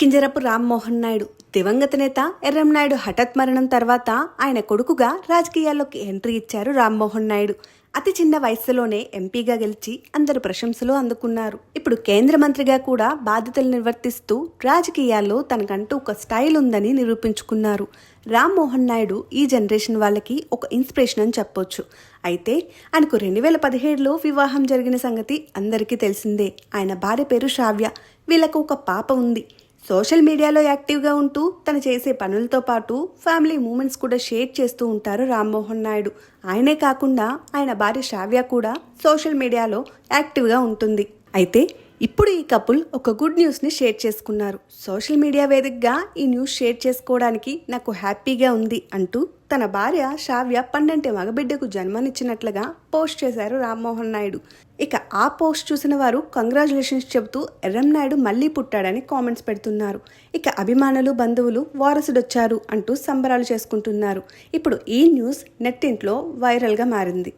కింజరపు రామ్మోహన్ నాయుడు దివంగత నేత ఎర్రంనాయుడు హఠాత్ మరణం తర్వాత ఆయన కొడుకుగా రాజకీయాల్లోకి ఎంట్రీ ఇచ్చారు రామ్మోహన్ నాయుడు. అతి చిన్న వయసులోనే ఎంపీగా గెలిచి అందరు ప్రశంసలు అందుకున్నారు. ఇప్పుడు కేంద్ర మంత్రిగా కూడా బాధ్యతలు నిర్వర్తిస్తూ రాజకీయాల్లో తనకంటూ ఒక స్టైల్ ఉందని నిరూపించుకున్నారు. రామ్మోహన్ నాయుడు ఈ జనరేషన్ వాళ్ళకి ఒక ఇన్స్పిరేషన్ అని చెప్పొచ్చు. అయితే ఆయనకు రెండు వేల పదిహేడులో వివాహం జరిగిన సంగతి అందరికీ తెలిసిందే. ఆయన భార్య పేరు శ్రావ్య. వీళ్ళకు ఒక పాప ఉంది. సోషల్ మీడియాలో యాక్టివ్గా ఉంటూ తను చేసే పనులతో పాటు ఫ్యామిలీ మూమెంట్స్ కూడా షేర్ చేస్తూ ఉంటారు రామ్మోహన్ నాయుడు. ఆయనే కాకుండా ఆయన భార్య శ్రావ్య కూడా సోషల్ మీడియాలో యాక్టివ్గా ఉంటుంది. అయితే ఇప్పుడు ఈ కపుల్ ఒక గుడ్ న్యూస్ని షేర్ చేసుకున్నారు. సోషల్ మీడియా వేదికగా ఈ న్యూస్ షేర్ చేసుకోవడానికి నాకు హ్యాపీగా ఉంది అంటూ తన భార్య శావ్య పండంటే మగబిడ్డకు జన్మనిచ్చినట్లుగా పోస్ట్ చేశారు రామ్మోహన్ నాయుడు. ఇక ఆ పోస్ట్ చూసిన వారు కంగ్రాచులేషన్స్ చెబుతూ ఎర్రం నాయుడు మళ్ళీ పుట్టాడని కామెంట్స్ పెడుతున్నారు. ఇక అభిమానులు బంధువులు వారసుడొచ్చారు అంటూ సంబరాలు చేసుకుంటున్నారు. ఇప్పుడు ఈ న్యూస్ నెట్టింట్లో వైరల్గా మారింది.